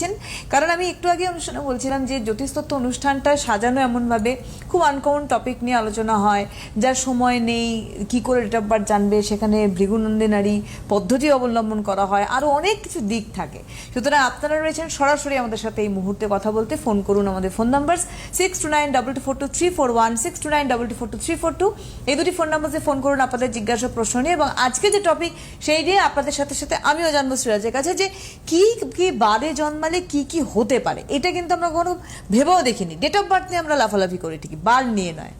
রয়েছেন কারণ আমি একটু আগে অনুষ্ঠানে বলছিলাম যে জ্যোতিষতত্ত্ব অনুষ্ঠানটা সাজানো এমনভাবে খুব আনকমন টপিক নিয়ে আলোচনা হয়, যার সময় নেই, কি করে ডেট অফ বার্থ জানবে, সেখানে ভৃগুনন্দিনারী পদ্ধতি অবলম্বন করা হয় আরও অনেক কিছু দিক থাকে। সুতরাং আপনারা রয়েছেন সরাসরি আমাদের সাথে এই মুহূর্তে কথা বলতে, ফোন করুন আমাদের phone number six two nine double two four two three four one six two nine double two four two three four two এই দুটি ফোন নাম্বারে ফোন করুন আপনাদের জিজ্ঞাসা প্রশ্ন নিয়ে, এবং আজকে যে টপিক সেই নিয়ে আপনাদের সাথে সাথে আমিও জানব সিরাজের কাছে যে কি কি বারে জন্মালে কি কি হতে পারে? এটা কিন্তু আমরা কোনো ভেবেও দেখিনি। ডেট অফ বার্থ নিয়ে আমরা লাফালাফি করি, ঠিকই। বার নিয়ে নয়।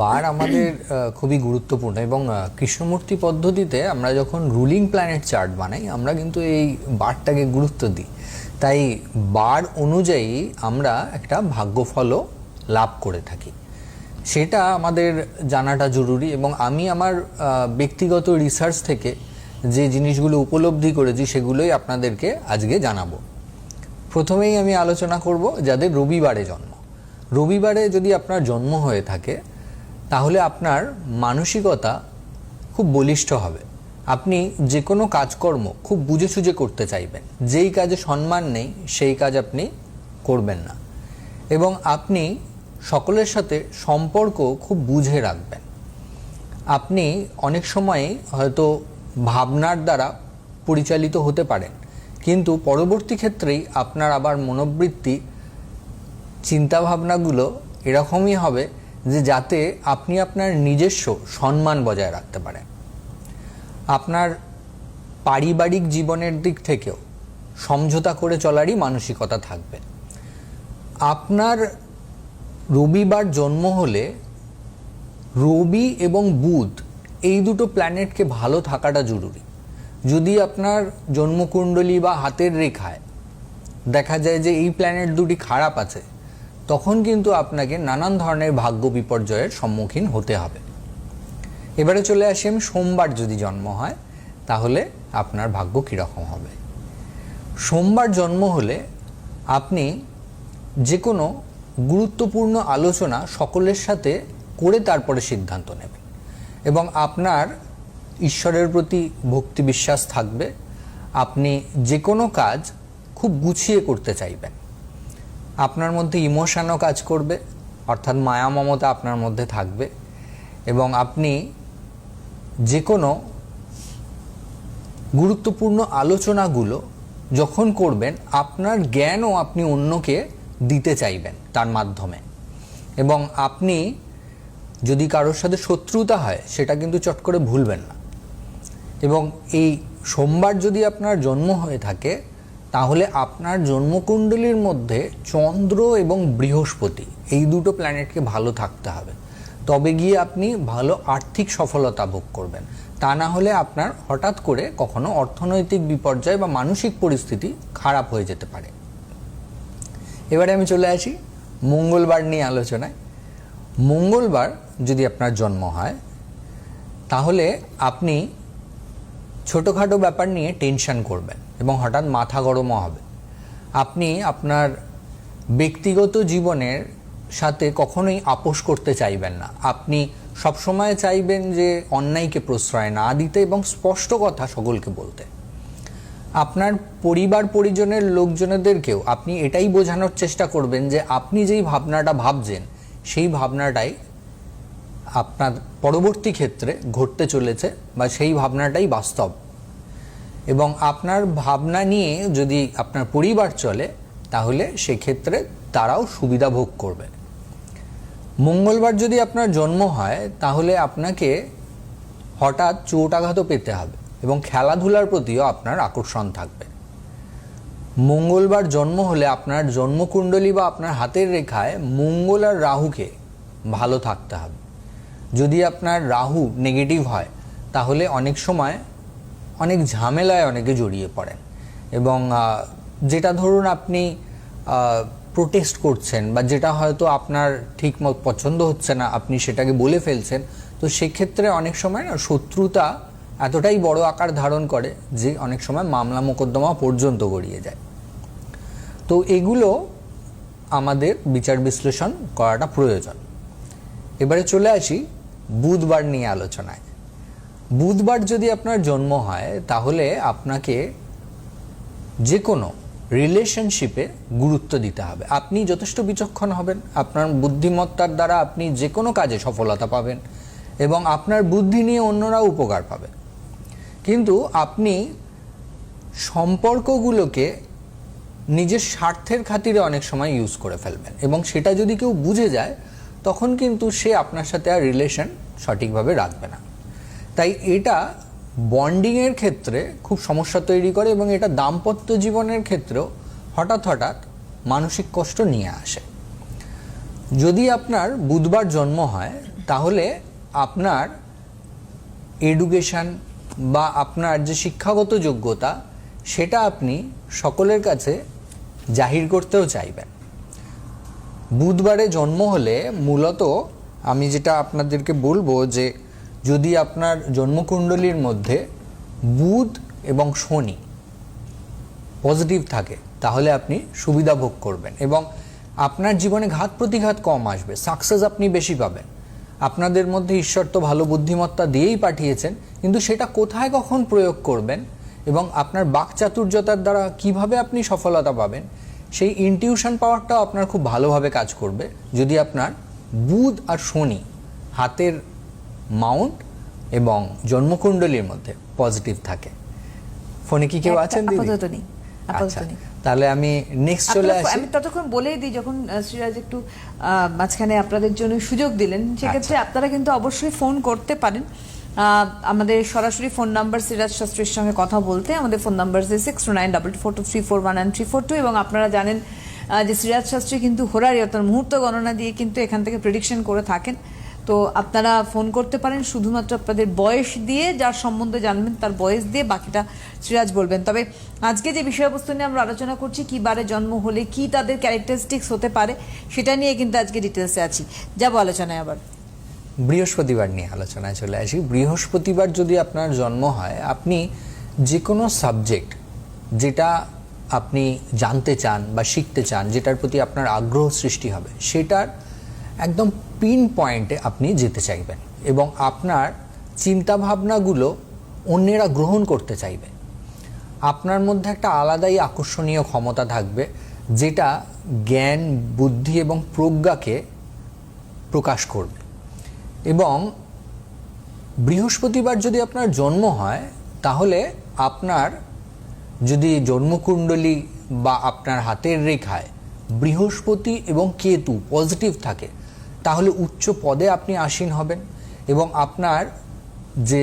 বার আমাদের খুবই গুরুত্বপূর্ণ এবং কৃষ্ণমূর্তি পদ্ধতিতে আমরা যখন রুলিং প্ল্যানেট চার্ট বানাই, আমরা কিন্তু এই বারটাকে গুরুত্ব দিই। তাই বার অনুযায়ী আমরা একটা ভাগ্যফলও লাভ করে থাকি। সেটা আমাদের জানাটা জরুরি এবং আমি আমার ব্যক্তিগত রিসার্চ থেকে যে জিনিসগুলো উপলব্ধি করেছি, সেগুলোই আপনাদেরকে আজকে জানাব। প্রথমেই আমি আলোচনা করব যাদের রবিবারে জন্ম। রবিবারে যদি আপনার জন্ম হয়ে থাকে, তাহলে আপনার মানসিকতা খুব বলিষ্ঠ হবে। আপনি যে কোনো কাজকর্ম খুব বুঝে সুঝে করতে চাইবেন। যেই কাজে সম্মান নেই, সেই কাজ আপনি করবেন না। এবং আপনি সকলের সাথে সম্পর্ক খুব বুঝে রাখবেন। আপনি অনেক সময় হয়তো ভাবনার দ্বারা পরিচালিত হতে পারেন। কিন্তু পরবর্তী ক্ষেত্রেই আপনার আবার মনোবৃত্তি, চিন্তাভাবনাগুলো এরকমই হবে যে যাতে আপনি আপনার নিজস্ব সম্মান বজায় রাখতে পারেন। আপনার পারিবারিক জীবনের দিক থেকেও সমঝোতা করে চলারই মানসিকতা থাকবে। আপনার রবিবার জন্ম হলে রবি এবং বুধ এই দুটো প্ল্যানেটকে ভালো থাকাটা জরুরি। যদি আপনার জন্মকুণ্ডলী বা হাতের রেখায় দেখা যায় যে এই প্ল্যানেট দুটি খারাপ আছে, তখন কিন্তু আপনাকে নানান ধরনের ভাগ্য বিপর্যয়ের সম্মুখীন হতে হবে। এবারে চলে আসি আমি সোমবার যদি জন্ম হয়, তাহলে আপনার ভাগ্য কীরকম হবে? সোমবার জন্ম হলে আপনি যে কোনো গুরুত্বপূর্ণ আলোচনা সকলের সাথে করে তারপরে সিদ্ধান্ত নেবেন এবং আপনার ঈশ্বরের প্রতি ভক্তি বিশ্বাস থাকবে, আপনি যে কোনো কাজ খুব গুছিয়ে করতে চাইবেন। আপনার মধ্যে ইমোশানও কাজ করবে, অর্থাৎ মায়া মমতা আপনার মধ্যে থাকবে এবং আপনি যে কোনো গুরুত্বপূর্ণ আলোচনাগুলো যখন করবেন, আপনার জ্ঞানও আপনি অন্যকে দিতে চাইবেন তার মাধ্যমে। এবং আপনি যদি কারোর সাথে শত্রুতা হয়, সেটা কিন্তু চট করে ভুলবেন না। এবং এই সোমবার যদি আপনার জন্ম হয়ে থাকে, তাহলে আপনার জন্মকুণ্ডলীর মধ্যে চন্দ্র এবং বৃহস্পতি, এই দুটো প্ল্যানেটকে ভালো থাকতে হবে। তবে গিয়ে আপনি ভালো আর্থিক সফলতা ভোগ করবেন। তা না হলে আপনার হঠাৎ করে কখনো অর্থনৈতিক বিপর্যয় বা মানসিক পরিস্থিতি খারাপ হয়ে যেতে পারে। এবারে আমি চলে আসি মঙ্গলবার নিয়ে আলোচনায়। মঙ্গলবার যদি আপনার জন্ম হয়, তাহলে আপনি ছোটোখাটো ব্যাপার নিয়ে টেনশন করবেন এবং হঠাৎ মাথা গরমও হবে। আপনি আপনার ব্যক্তিগত জীবনের সাথে কখনোই আপোষ করতে চাইবেন না। আপনি সবসময় চাইবেন যে অন্যায়কে প্রশ্রয় না দিতে এবং স্পষ্ট কথা সকলকে বলতে। আপনার পরিবার, পরিজনের লোকজনেদেরকেও আপনি এটাই বোঝানোর চেষ্টা করবেন যে আপনি যেই ভাবনাটা ভাবছেন, সেই ভাবনাটাই আপনার পরবর্তী ক্ষেত্রে ঘটতে চলেছে বা সেই ভাবনাটাই বাস্তব। এবং আপনার ভাবনা নিয়ে যদি আপনার পরিবার চলে, তাহলে সেক্ষেত্রে তারাও সুবিধা ভোগ করবে। মঙ্গলবার যদি আপনার জন্ম হয়, তাহলে আপনাকে হঠাৎ চোটাঘাতও পেতে হবে এবং খেলাধুলার প্রতিও আপনার আকর্ষণ থাকবে। মঙ্গলবার জন্ম হলে আপনার জন্মকুণ্ডলী বা আপনার হাতের রেখায় মঙ্গল আর রাহুকে ভালো থাকতে হবে। যদি আপনার রাহু নেগেটিভ হয়, তাহলে অনেক সময় অনেক ঝামেলায় অনেকে জড়িয়ে পড়েন। এবং যেটা ধরুন আপনি প্রোটেস্ট করছেন বা যেটা হয়তো আপনার ঠিক মত পছন্দ হচ্ছে না, আপনি সেটাকে বলে ফেলছেন, তো সেক্ষেত্রে অনেক সময় না শত্রুতা এতটাই বড় আকার ধারণ করে যে অনেক সময় মামলা মোকদ্দমা পর্যন্ত গড়িয়ে যায়। তো এগুলো আমাদের বিচার বিশ্লেষণ করাটা প্রয়োজন। এবারে চলে আসি বুধবার নিয়ে আলোচনায়। বুধবার যদি আপনার জন্ম হয়, তাহলে আপনাকে যে কোনো রিলেশনশিপে গুরুত্ব দিতে হবে। আপনি যথেষ্ট বিচক্ষণ হবেন, আপনার বুদ্ধিমত্তার দ্বারা আপনি যে কোনো কাজে সফলতা পাবেন এবং আপনার বুদ্ধি নিয়ে অন্যরাও উপকার পাবে। কিন্তু আপনি সম্পর্কগুলোকে নিজের স্বার্থের খাতিরে অনেক সময় ইউজ করে ফেলবেন এবং সেটা যদি কেউ বুঝে যায় তখন কিন্তু সে আপনার সাথে আর রিলেশন সঠিকভাবে রাখবে না। তাই এটা বন্ডিংয়ের ক্ষেত্রে খুব সমস্যা তৈরি করে এবং এটা দাম্পত্য জীবনের ক্ষেত্রেও হঠাৎ হঠাৎ মানসিক কষ্ট নিয়ে আসে। যদি আপনার বুধবার জন্ম হয়, তাহলে আপনার এডুকেশন বা আপনার যে শিক্ষাগত যোগ্যতা, সেটা আপনি সকলের কাছে জাহির করতেও চাইবেন। বুধবারে জন্ম হলে মূলত আমি যেটা আপনাদেরকে বলব যে যদি আপনার জন্মকুণ্ডলীর মধ্যে বুধ এবং শনি পজিটিভ থাকে, তাহলে আপনি সুবিধা ভোগ করবেন এবং আপনার জীবনে ঘাত প্রতিঘাত কম আসবে সাকসেস আপনি বেশি পাবেন। আপনাদের মধ্যে ঈশ্বর তো ভালো বুদ্ধিমত্তা দিয়েই পাঠিয়েছেন, কিন্তু সেটা কোথায় কখন প্রয়োগ করবেন এবং আপনার বাকচাতুর্যতার দ্বারা কীভাবে আপনি সফলতা পাবেন সেই ইনটিউশন পাওয়ারটাও আপনার খুব ভালোভাবে কাজ করবে। যদি আপনার বুধ আর শনি হাতের মাউন্ট এবং জন্মকুণ্ডলীর মধ্যে পজিটিভ থাকে। ফোনে কি কেউ আছেন দিদি? আচ্ছা তাহলে আমি নেক্সট চলে আসি। আমি ততক্ষণ বলেই দিই যখন শ্রীরাজ একটু মাঝখানে আপনাদের জন্য সুযোগ দিলেন সেক্ষেত্রে আচ্ছা। আপনারা কিন্তু অবশ্যই ফোন করতে পারেন। আমাদের সরাসরি ফোন নাম্বার সিরাজ শাস্ত্রীর সঙ্গে কথা বলতে আমাদের phone number six two nine double four two three four one nine three four two এবং আপনারা জানেন যে সিরাজ শাস্ত্রী কিন্তু হোরারি অর্থাৎ মুহূর্ত গণনা দিয়ে কিন্তু এখান থেকে প্রেডিকশন করে থাকেন। তো আপনারা ফোন করতে পারেন, শুধুমাত্র আপনাদের বয়স দিয়ে যার সম্বন্ধে জানবেন তার বয়স দিয়ে বাকিটা সিরাজ বলবেন। তবে আজকে যে বিষয়বস্তু নিয়ে আমরা আলোচনা করছি, কী বারে জন্ম হলে কি তাদের ক্যারেক্টারিস্টিক্স হতে পারে, সেটা নিয়ে কিন্তু আজকে ডিটেলসে আছি। যাব আলোচনায় আবার। বৃহস্পতিবার নিয়ে আলোচনায় চলে আসি। বৃহস্পতিবার যদি আপনার জন্ম হয়, আপনি যে কোনো সাবজেক্ট যেটা আপনি জানতে চান বা শিখতে চান, যেটার প্রতি আপনার আগ্রহ সৃষ্টি হবে, সেটার একদম পিন পয়েন্টে আপনি যেতে চাইবেন এবং আপনার চিন্তাভাবনাগুলো অন্যেরা গ্রহণ করতে চাইবে। আপনার মধ্যে একটা আলাদাই আকর্ষণীয় ক্ষমতা থাকবে, যেটা জ্ঞান, বুদ্ধি এবং প্রজ্ঞাকে প্রকাশ করবে। এবং বৃহস্পতিবার যদি আপনার জন্ম হয়, তাহলে আপনার যদি জন্মকুণ্ডলী বা আপনার হাতের রেখায় বৃহস্পতি এবং কেতু পজিটিভ থাকে, তাহলে উচ্চ পদে আপনি আসীন হবেন এবং আপনার যে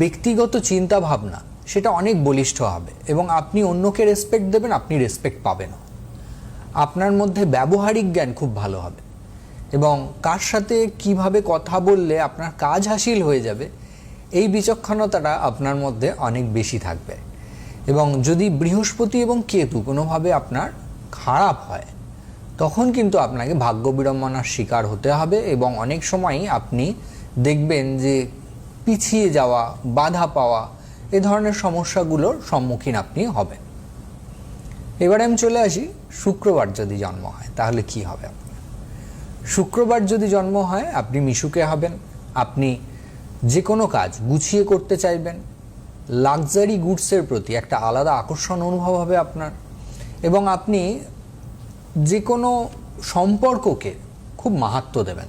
ব্যক্তিগত চিন্তা ভাবনা সেটা অনেক বলিষ্ঠ হবে এবং আপনি অন্যকে রেসপেক্ট দেবেন, আপনি রেসপেক্ট পাবেন আপনার মধ্যে ব্যবহারিক জ্ঞান খুব ভালো হবে। এবং কার সাথে কীভাবে কথা বললে আপনার কাজ হাসিল হয়ে যাবে, এই বিচক্ষণতাটা আপনার মধ্যে অনেক বেশি থাকবে। এবং যদি বৃহস্পতি এবং কেতু কোনোভাবে আপনার খারাপ হয়, তখন কিন্তু আপনাকে ভাগ্য বিড়ম্বনার শিকার হতে হবে এবং অনেক সময়ই আপনি দেখবেন যে পিছিয়ে যাওয়া, বাধা পাওয়া, এ ধরনের সমস্যাগুলোর সম্মুখীন আপনি হবেন। এবারে আমি চলে আসি, শুক্রবার যদি জন্ম হয়, তাহলে কি হবে? আপনার শুক্রবার যদি জন্ম হয়, আপনি মিশুকে হবেন। আপনি যে কোনো কাজ গুছিয়ে করতে চাইবেন। লাক্সারি গুডসের প্রতি একটা আলাদা আকর্ষণ অনুভব হবে আপনার। এবং আপনি যে কোনো সম্পর্ককে খুব মাহাত্ম দেবেন।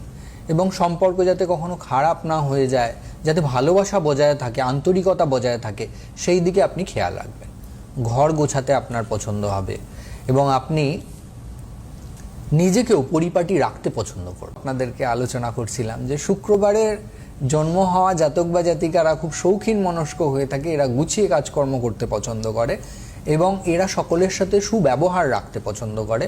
এবং সম্পর্ক যাতে কখনো খারাপ না হয়ে যায়, যাতে ভালোবাসা বজায় থাকে, আন্তরিকতা বজায় থাকে, সেই দিকে আপনি খেয়াল রাখবেন। ঘর গোছাতে আপনার পছন্দ হবে। এবং আপনি নিজেকেও পরিপাটি রাখতে পছন্দ করব। আপনাদেরকে আলোচনা করছিলাম যে শুক্রবারের জন্ম হওয়া জাতক বা জাতিকারা খুব শৌখিন মনস্ক হয়ে থাকে, এরা গুছিয়ে কাজকর্ম করতে পছন্দ করে এবং এরা সকলের সাথে সুব্যবহার রাখতে পছন্দ করে।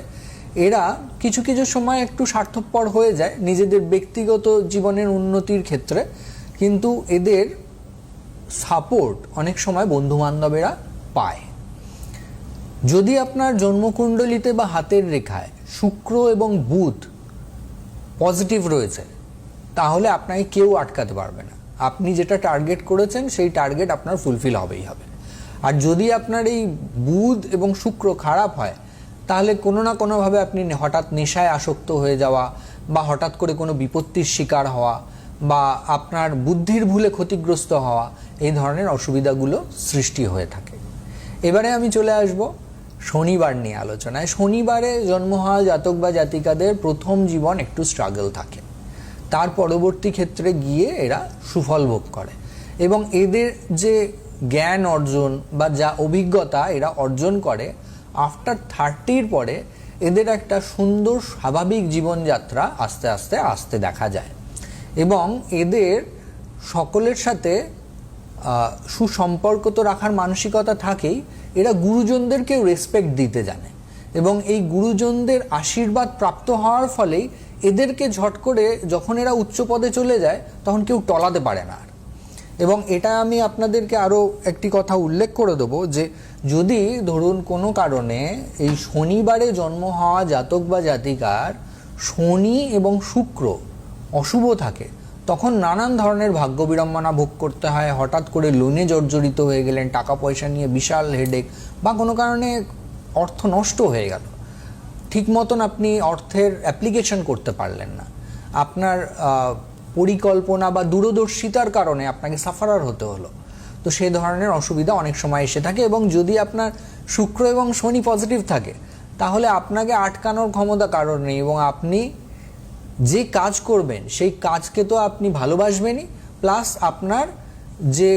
এরা কিছু কিছু সময় একটু স্বার্থপর হয়ে যায় নিজেদের ব্যক্তিগত জীবনের উন্নতির ক্ষেত্রে, কিন্তু এদের সাপোর্ট অনেক সময় বন্ধু বান্ধবেরা পায়। যদি আপনার জন্মকুণ্ডলিতে বা হাতের রেখায় শুক্র এবং বুধ পজিটিভ রয়েছে, তাহলে আপনাকে কেউ আটকাতে পারবে না। আপনি যেটা টার্গেট করেছেন, সেই টার্গেট আপনার ফুলফিল হবেই হবে। আর যদি আপনার এই বুধ এবং শুক্র খারাপ হয়, তাহলে কোনো না কোনোভাবে আপনি হঠাৎ নেশায় আসক্ত হয়ে যাওয়া বা হঠাৎ করে কোনো বিপত্তির শিকার হওয়া বা আপনার বুদ্ধির ভুলে ক্ষতিগ্রস্ত হওয়া, এই ধরনের অসুবিধাগুলো সৃষ্টি হয়ে থাকে। এবারে আমি চলে আসব শনিবার নিয়ে আলোচনায়। শনিবারে জন্ম হওয়া জাতক বা জাতিকাদের প্রথম জীবন একটু স্ট্রাগল থাকে। তার পরবর্তী ক্ষেত্রে গিয়ে এরা সুফল ভোগ করে। এবং এদের যে জ্ঞান অর্জন বা যা অভিজ্ঞতা এরা অর্জন করে আফটার থার্টির পরে এদের একটা সুন্দর স্বাভাবিক জীবনযাত্রা আস্তে আস্তে আসতে দেখা যায়। এবং এদের সকলের সাথে সুসম্পর্ক তো রাখার মানসিকতা থাকেই এরা গুরুজনদেরকেও রেসপেক্ট দিতে জানে এবং এই গুরুজনদের আশীর্বাদ প্রাপ্ত হওয়ার ফলেই এদেরকে ঝট করে যখন এরা উচ্চ পদে চলে যায়, তখন কেউ টলাতে পারে না আর। এবং এটা আমি আপনাদেরকে আরও একটি কথা উল্লেখ করে দেবো যে যদি ধরুন কোনো কারণে এই শনিবারে জন্ম হওয়া জাতক বা জাতিকার শনি এবং শুক্র অশুভ থাকে তখন নানান ধরনের ভাগ্য বিড়ম্বনা ভোগ করতে হয়। হঠাৎ করে লোনে জর্জরিত হয়ে গেলেন টাকা পয়সা নিয়ে বিশাল হেডেক বা কোনো কারণে অর্থ নষ্ট হয়ে গেল। ঠিক মতন আপনি অর্থের অ্যাপ্লিকেশন করতে পারলেন না। আপনার পরিকল্পনা বা দূরদর্শিতার কারণে আপনাকে সাফারার হতে হলো। তো সেই ধরনের অসুবিধা অনেক সময় এসে থাকে এবং যদি আপনার শুক্র এবং শনি পজিটিভ থাকে, তাহলে আপনাকে আটকানোর ক্ষমতা কারণ নেই এবং আপনি যে কাজ করবেন, সেই কাজকে তো আপনি ভালোবাসবেনই, প্লাস আপনার যে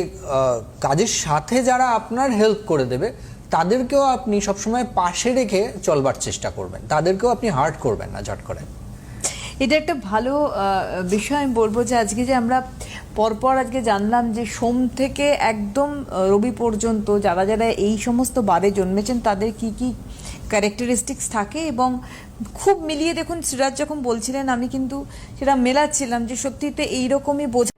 কাজের সাথে যারা আপনার হেল্প করে দেবে, তাদেরকেও আপনি সবসময় পাশে রেখে চলবার চেষ্টা করবেন। তাদেরকেও আপনি হার্ট করবেন না ঝট করে। এটা একটা ভালো বিষয় আমি বলব যে, আজকে যে আমরা পরপর আজকে জানলাম যে, সোম থেকে একদম রবি পর্যন্ত যারা যারা এই সমস্ত বারে জন্মেছেন, তাদের কি কি ক্যারেক্টারিস্টিক্স থাকে এবং খুব মিলিয়ে দেখুন সিরাজ যখন বলছিলেন, আমি কিন্তু সেটা মেলাচ্ছিলাম যে সত্যিতে এইরকমই বোঝা